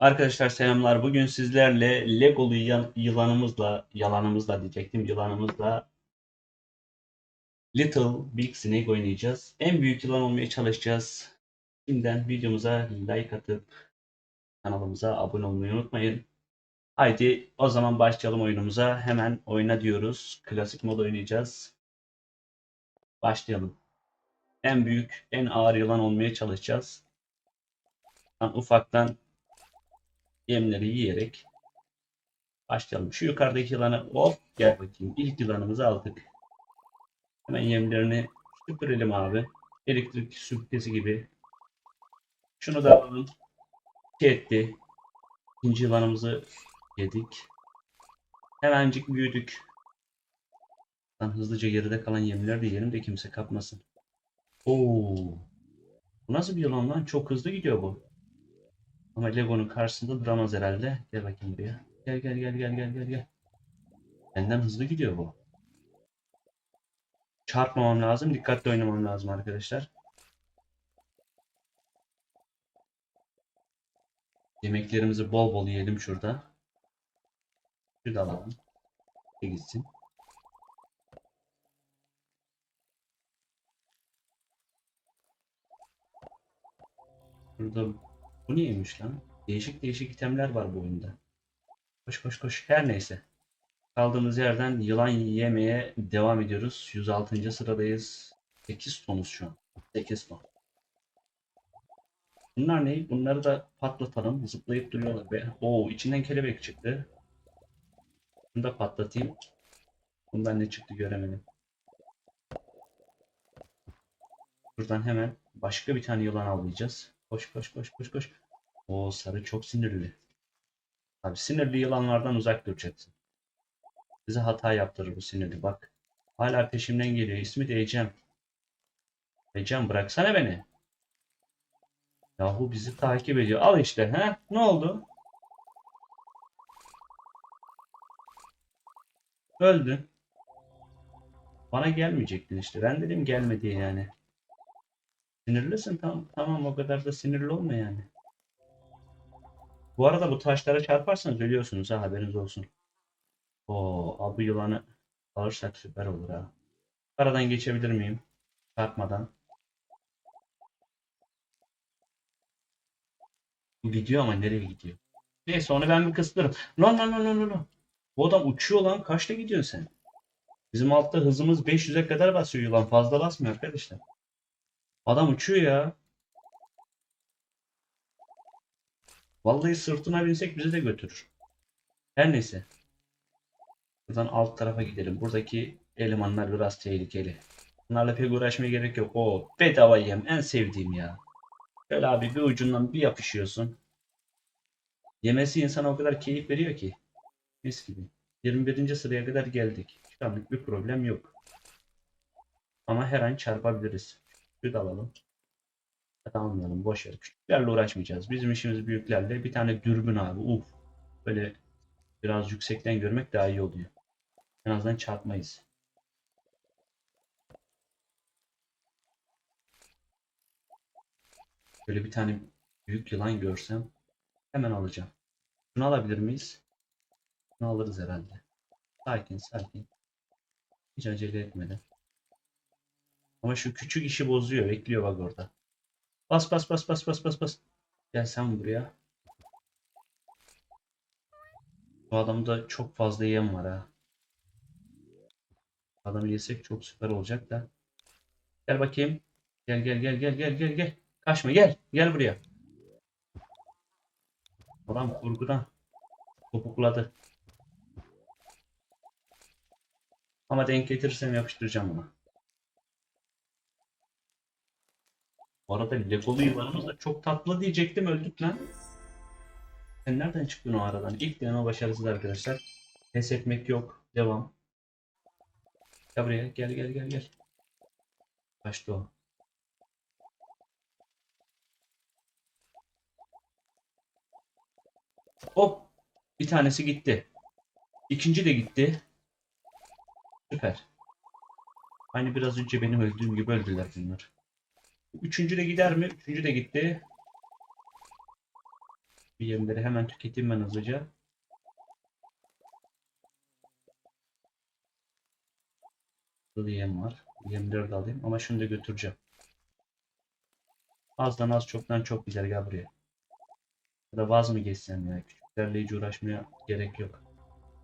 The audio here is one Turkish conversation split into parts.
Arkadaşlar selamlar. Bugün sizlerle Legolu yılanımızla, yalanımızla diyecektim, yılanımızla Little Big Snake oynayacağız. En büyük yılan olmaya çalışacağız. Şimdiden videomuza like atıp kanalımıza abone olmayı unutmayın. Haydi o zaman başlayalım oyunumuza. Hemen oyna diyoruz. Klasik mod oynayacağız. Başlayalım. En büyük, en ağır yılan olmaya çalışacağız. Ufaktan yemleri yiyerek başlayalım. Şu yukarıdaki yılanı hop gel bakayım. İlk yılanımızı aldık. Hemen yemlerini süpürelim abi. Elektrik süpürgesi gibi. Şunu da alalım. İki etti. İkinci yılanımızı yedik. Hemencik büyüdük. Ben hızlıca geride kalan yemleri de yiyelim de kimse kapmasın. Oo. Bu nasıl bir yılan lan? Çok hızlı gidiyor bu. Ama Lego'nun karşısında duramaz herhalde. Gel bakayım buraya. Gel gel gel gel gel gel gel. Benden hızlı gidiyor bu. Çarpmamam lazım. Dikkatli oynamam lazım arkadaşlar. Yemeklerimizi bol bol yiyelim şurada. Şurada alalım. Bir gitsin. Burada bu neymiş lan? Değişik değişik itemler var bu oyunda. Koş koş koş. Her neyse. Kaldığımız yerden yılan yemeye devam ediyoruz. 106. sıradayız. 8 tonuz şu an. 8 ton. Bunlar ne? Bunları da patlatalım. Zıplayıp duruyorlar be. Oo içinden kelebek çıktı. Bunu da patlatayım. Bundan ne çıktı göremedim. Buradan hemen başka bir tane yılan avlayacağız. Koş koş koş koş koş. O sarı çok sinirli. Abi sinirli yılanlardan uzak duracaksın. Bize hata yaptırır bu sinirli bak. Hala peşimden geliyor. İsmi de Ecem. Ecem bıraksana beni. Yahu bizi takip ediyor. Al işte. He? Ne oldu? Öldün. Bana gelmeyecektin işte. Ben dedim gelme diye yani. Sinirlisin tamam. Tamam o kadar da sinirli olma yani. Bu arada bu taşlara çarparsanız ölüyorsunuz ha haberiniz olsun. Oo, abi yılanı alırsak süper olur ha. Aradan geçebilir miyim? Çarpmadan. Gidiyor ama nereye gidiyor? Neyse onu ben bir kısıtlarım. Lan lan lan lan, lan. Bu adam uçuyor lan. Kaçta gidiyorsun sen? Bizim altta hızımız 500'e kadar basıyor yılan. Fazla basmıyor arkadaşlar. Adam uçuyor ya. Vallahi sırtına binsek bizi de götürür. Her neyse. Buradan alt tarafa gidelim. Buradaki elemanlar biraz tehlikeli. Bunlarla pek uğraşmaya gerek yok. O bedava yem en sevdiğim ya. Şöyle abi bir ucundan bir yapışıyorsun. Yemesi insana o kadar keyif veriyor ki. Mis gibi. 21. sıraya kadar geldik. Şu anlık bir problem yok. Ama her an çarpabiliriz. Şu da alalım. Hadi almayalım. Boş ver. Küçüklerle uğraşmayacağız. Bizim işimiz büyüklerle. Bir tane dürbün abi. Uf. Böyle biraz yüksekten görmek daha iyi oluyor. En azından çarpmayız. Böyle bir tane büyük yılan görsem hemen alacağım. Bunu alabilir miyiz? Bunu alırız herhalde. Sakin sakin. Hiç acele etmeden. Ama şu küçük işi bozuyor. Bekliyor bak orada. Bas bas bas bas bas bas bas. Gel sen buraya. Bu adamda çok fazla yem var ha. Adamı yesek çok süper olacak da. Gel bakayım. Gel gel gel gel gel gel gel. Kaçma gel. Gel buraya. Adam kurgudan topukladı. Ama denk getirirsem yapıştıracağım ona. Bu arada Legolu yılanımız da çok tatlı diyecektim öldük lan. Sen nereden çıktın o aradan? İlk deneme başarısız arkadaşlar. Pes etmek yok. Devam. Gel buraya. Gel gel gel gel. Kaçtı o. Hop. Bir tanesi gitti. İkinci de gitti. Süper. Aynı biraz önce benim öldüğüm gibi öldüler bunlar. Üçüncü de gider mi? Üçüncü de gitti. Bir yemleri hemen tüketeyim ben hızlıca. Burada yem var. Yemleri de alayım ama şunu da götüreceğim. Azdan az çoktan çok gider gel buraya. Ya da vaz mı geçsem ya? Küçüklerle hiç uğraşmaya gerek yok.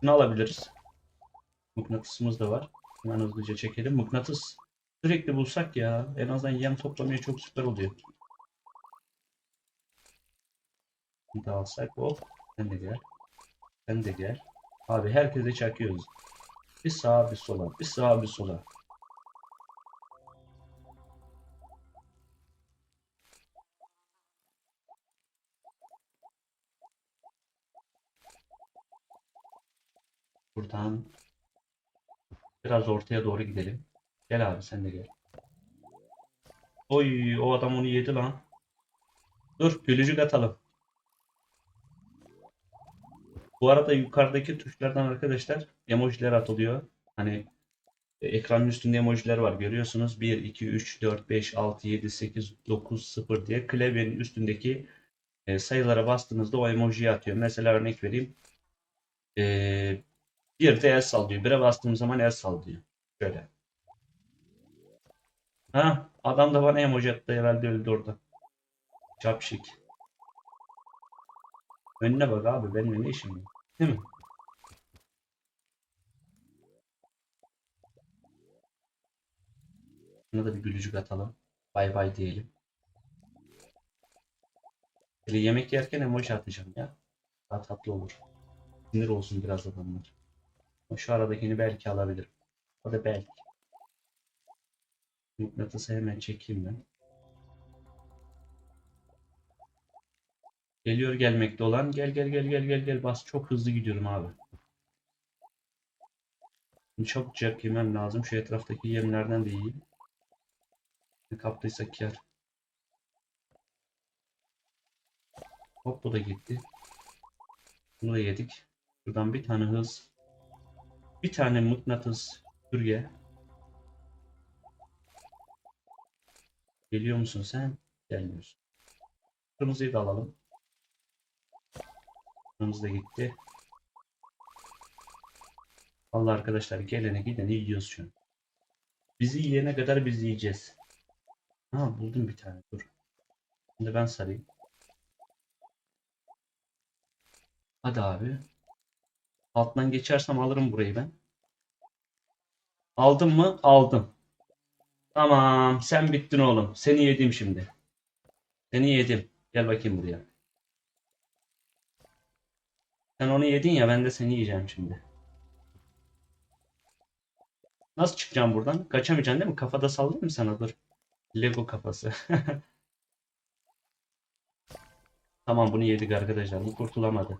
Şunu alabiliriz. Mıknatısımız da var. Hemen hızlıca çekelim. Mıknatıs sürekli bulsak ya. En azından yem toplamaya çok süper oluyor. Bir de alsak hop. Sen de gel. Sen de gel. Abi herkese çakıyoruz. Bir sağa bir sola. Bir sağa bir sola. Buradan biraz ortaya doğru gidelim. Gel abi sen de gel. Oy o adam onu yedi lan. Dur gülücük atalım. Bu arada yukarıdaki tuşlardan arkadaşlar emojiler atılıyor. Hani e, ekranın üstünde emojiler var görüyorsunuz. 1, 2, 3, 4, 5, 6, 7, 8, 9, 0 diye klavyenin üstündeki e, sayılara bastığınızda o emojiyi atıyor. Mesela örnek vereyim. E, bir de el sallıyor. Bire bastığım zaman el sallıyor. Şöyle. Ha, adam da bana emoji attı herhalde öldü orada. Çapşik. Önüne bak abi benimle ne işin var? Değil mi? Buna da bir gülücük atalım. Bay bay diyelim. Böyle yemek yerken emoji atacağım ya. Daha tatlı olur. Sinir olsun biraz adamlar. Şu aradakini belki alabilirim. O da belki. Mıknatısı hemen çekeyim ben. Geliyor gelmekte olan. Gel gel gel gel gel gel bas. Çok hızlı gidiyorum abi. Şimdi Çabucak yemem lazım. Şu etraftaki yemlerden de yiyeyim. Ne kaptıysak yer. Hop bu da gitti. Bunu da yedik. Şuradan bir tane hız. Bir tane mıknatıs sürge. Geliyor musun sen? Gelmiyorsun. Kırmızıyı da alalım. Kırmızı da gitti. Allah arkadaşlar gelene gideni yiyoruz şu an. Bizi yiyene kadar biz yiyeceğiz. Ha buldum bir tane dur. Şimdi ben sarayım. Hadi abi. Alttan geçersem alırım burayı ben. Aldım mı? Aldım. Tamam. Sen bittin oğlum. Seni yedim şimdi. Seni yedim. Gel bakayım buraya. Sen onu yedin ya ben de seni yiyeceğim şimdi. Nasıl çıkacağım buradan? Kaçamayacaksın değil mi? Kafada sallayayım mı sana? Dur. Lego kafası. Tamam bunu yedik arkadaşlar. Bu kurtulamadı.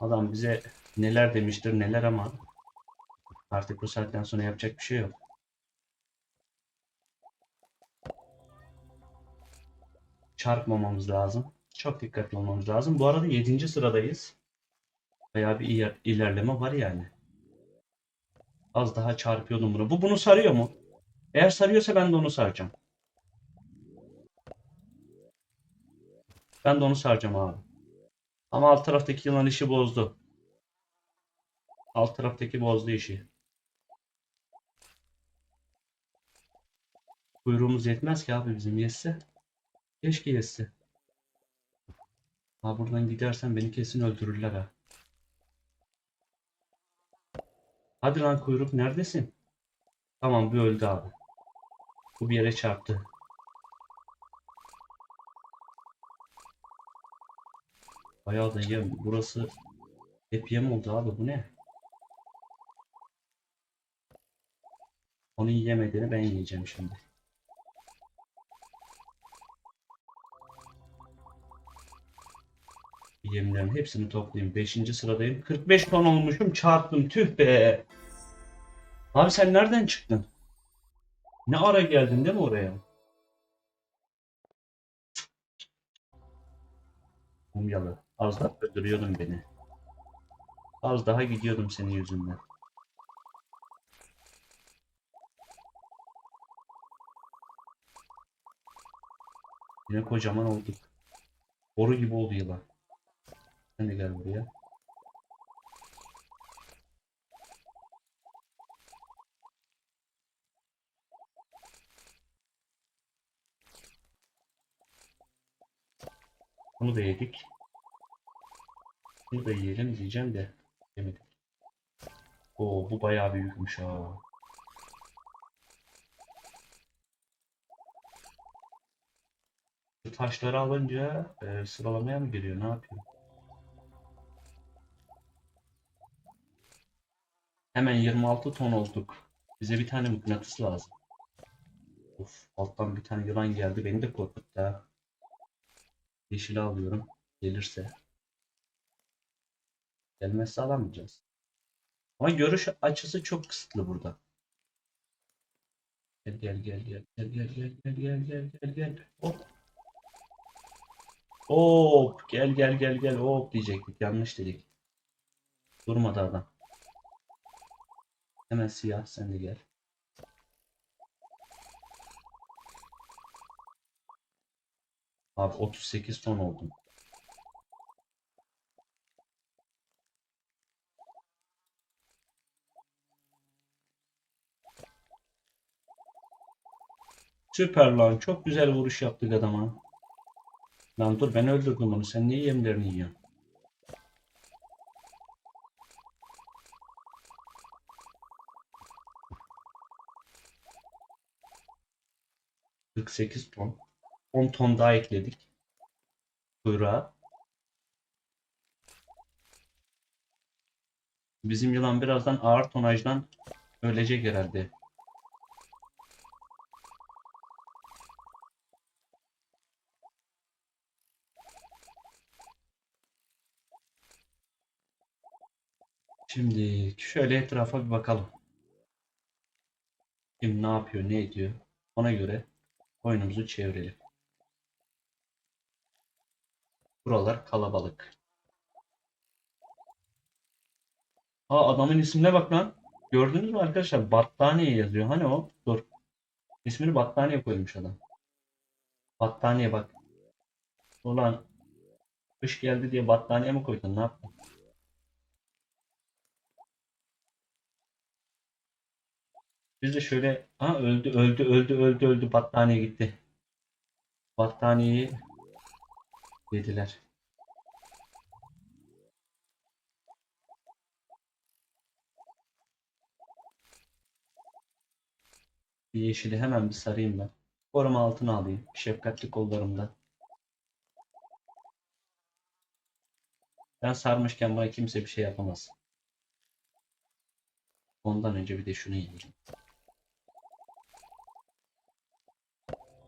Adam bize neler demiştir neler ama artık bu saatten sonra yapacak bir şey yok. Çarpmamamız lazım. Çok dikkatli olmamız lazım. Bu arada 7. sıradayız. Bayağı bir iler- ilerleme var yani. Az daha çarpıyordum bunu. Bu bunu sarıyor mu? Eğer sarıyorsa ben de onu saracağım. Ben de onu saracağım abi. Ama alt taraftaki yılan işi bozdu. Alt taraftaki bozdu işi. Kuyruğumuz yetmez ki abi bizim yetse. Keşke yetse. Ha buradan gidersen beni kesin öldürürler ha. Hadi lan kuyruk neredesin? Tamam bu öldü abi. Bu bir yere çarptı. Bayağı da yem. Burası hep yem oldu abi. Bu ne? Onun yemediğini ben yiyeceğim şimdi. Yemlerin hepsini toplayayım. 5. sıradayım. 45 ton olmuşum. Çarptım. Tüh be. Abi sen nereden çıktın? Ne ara geldin değil mi oraya? Mumyalı. Az daha öldürüyordun beni. Az daha gidiyordum senin yüzünden. Yine kocaman olduk. Boru gibi oldu yılan. Sen de gel buraya. Bunu da yedik. Bunu da yiyelim diyeceğim de yemedik. Oo bu bayağı büyükmüş ha. Bu taşları alınca e, sıralamaya mı giriyor? Ne yapıyor? Hemen 26 ton olduk. Bize bir tane mıknatıs lazım. Of, alttan bir tane yılan geldi. Beni de korkuttu ha. Yeşili alıyorum. Gelirse. Gelmezse alamayacağız. Ama görüş açısı çok kısıtlı burada. Gel gel gel gel gel gel gel gel gel gel gel gel. Hop. Hop gel gel gel gel hop diyecektik. Yanlış dedik. Durmadı adam. Hemen siyah sen de gel. Abi 38 ton oldum. Süper lan. Çok güzel vuruş yaptık adama. Lan dur ben öldürdüm onu. Sen niye yemlerini yiyorsun? ...48 ton. 10 ton daha ekledik. Kuyruğa. Bizim yılan birazdan ağır tonajdan ölecek herhalde. Şimdi şöyle etrafa bir bakalım. Kim ne yapıyor, ne ediyor? Ona göre oyunumuzu çevirelim. Buralar kalabalık. Aa adamın ismine bak lan. Gördünüz mü arkadaşlar? Battaniye yazıyor. Hani o? Dur. İsmini battaniye koymuş adam. Battaniye bak. Ulan kış geldi diye battaniye mi koydun? Ne yaptın? Biz de şöyle ha öldü öldü öldü öldü öldü battaniye gitti. Battaniyeyi yediler. Bir yeşili hemen bir sarayım ben. Koruma altına alayım. Şefkatli kollarımda. Ben sarmışken bana kimse bir şey yapamaz. Ondan önce bir de şunu yiyeyim.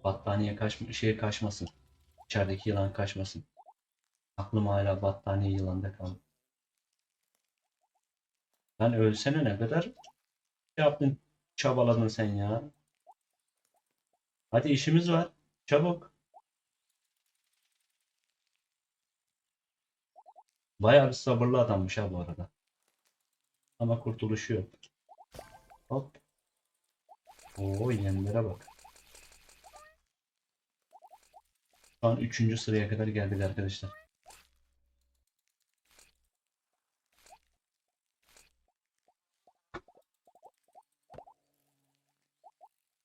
Battaniye kaçma, şey kaçmasın. İçerideki yılan kaçmasın. Aklım hala battaniye yılanda kaldı. Lan ölsene ne kadar şey yaptın, çabaladın sen ya. Hadi işimiz var. Çabuk. Bayağı bir sabırlı adammış ha bu arada. Ama kurtuluşu yok. Hop. Oo yemlere bak. Şu an 3. sıraya kadar geldik arkadaşlar.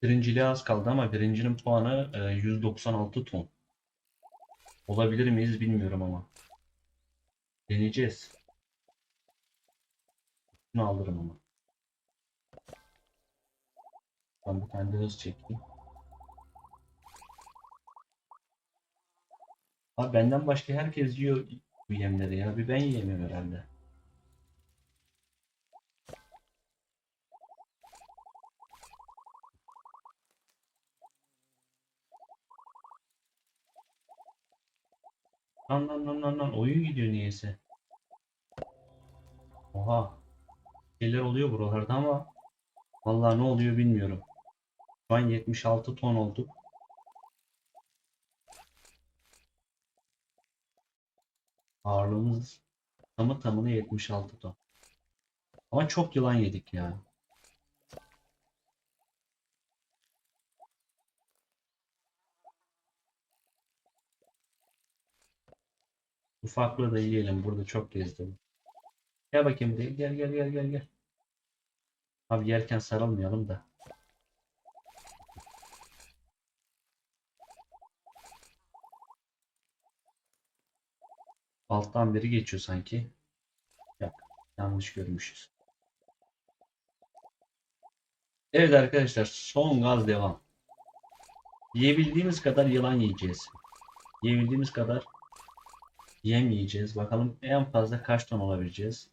Birinciliğe az kaldı ama birincinin puanı e, 196 ton. Olabilir miyiz bilmiyorum ama. Deneyeceğiz. Bunu alırım ama. Ben bir tane de hız çektim. Abi benden başka herkes yiyor bu yemleri ya. Bir ben yiyemiyorum herhalde. Lan lan lan lan lan oyun gidiyor niyeyse. Oha. Şeyler oluyor buralarda ama vallahi ne oluyor bilmiyorum. Şu an 76 ton olduk. Ağırlığımız tamı tamına 76 ton. Ama çok yılan yedik ya. Ufaklığı da yiyelim. Burada çok gezdim. Gel bakayım. Gel gel gel gel gel. Abi yerken sarılmayalım da. Alttan biri geçiyor sanki. Yok. Yanlış görmüşüz. Evet arkadaşlar son gaz devam. Yiyebildiğimiz kadar yılan yiyeceğiz. Yiyebildiğimiz kadar yem yiyeceğiz. Bakalım en fazla kaç ton olabileceğiz.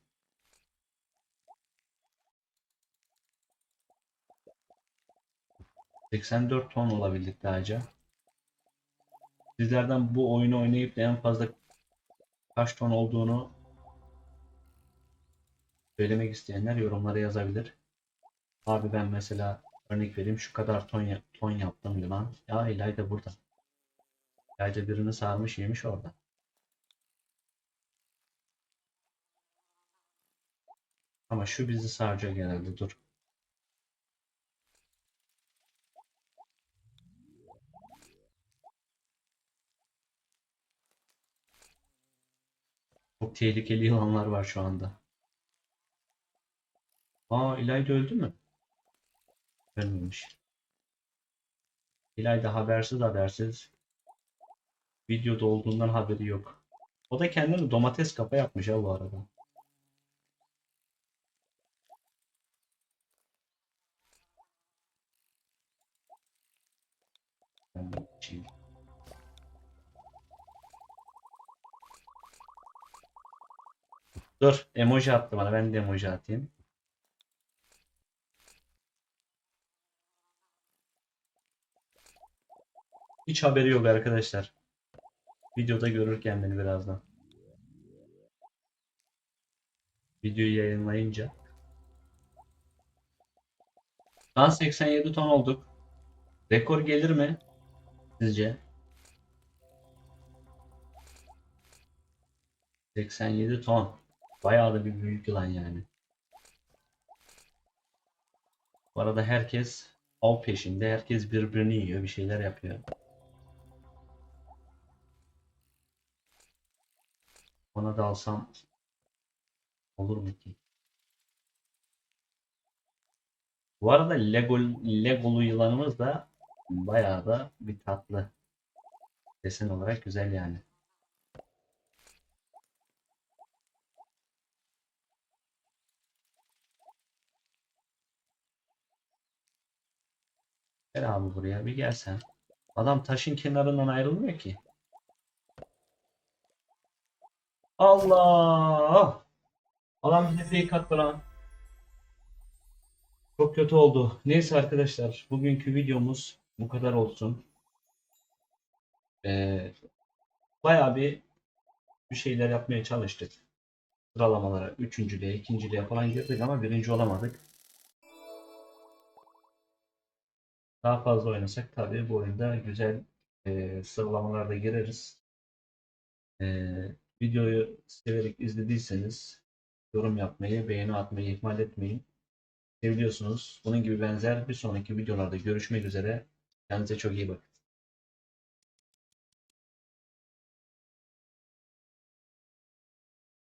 ...84 ton olabildik daha önce. Sizlerden bu oyunu oynayıp en fazla kaç ton olduğunu söylemek isteyenler yorumlara yazabilir. Abi ben mesela örnek vereyim şu kadar ton, ton yaptım yılan. Ya İlayda burada. İlayda birini sarmış yemiş orada. Ama şu bizi saracak genelde dur. Çok tehlikeli yılanlar var şu anda. Aa İlayda öldü mü? Ölmemiş. İlayda habersiz habersiz videoda olduğundan haberi yok. O da kendine domates kafa yapmış ha bu arada. Dur, emoji attı bana. Ben de emoji atayım. Hiç haberi yok arkadaşlar. Videoda görürken beni birazdan. Videoyu yayınlayınca. An 87 ton olduk. Rekor gelir mi? Sizce? 87 ton. Bayağı da bir büyük yılan yani. Bu arada herkes av peşinde. Herkes birbirini yiyor. Bir şeyler yapıyor. Ona da alsam olur mu ki? Bu arada Lego, Legolu yılanımız da bayağı da bir tatlı. Desen olarak güzel yani. Gel abi buraya bir gelsen. Adam taşın kenarından ayrılmıyor ki. Allah! Adam bize fake attı lan. Çok kötü oldu. Neyse arkadaşlar, bugünkü videomuz bu kadar olsun. Ee, bayağı bir bir şeyler yapmaya çalıştık. Sıralamalara, üçüncülüğe, ikinciliğe falan girdik ama birinci olamadık. Daha fazla oynasak tabii bu oyunda güzel e, sıralamalarda gireriz. E, videoyu severek izlediyseniz yorum yapmayı, beğeni atmayı ihmal etmeyin. Seviyorsunuz. Bunun gibi benzer bir sonraki videolarda görüşmek üzere. Kendinize çok iyi bakın.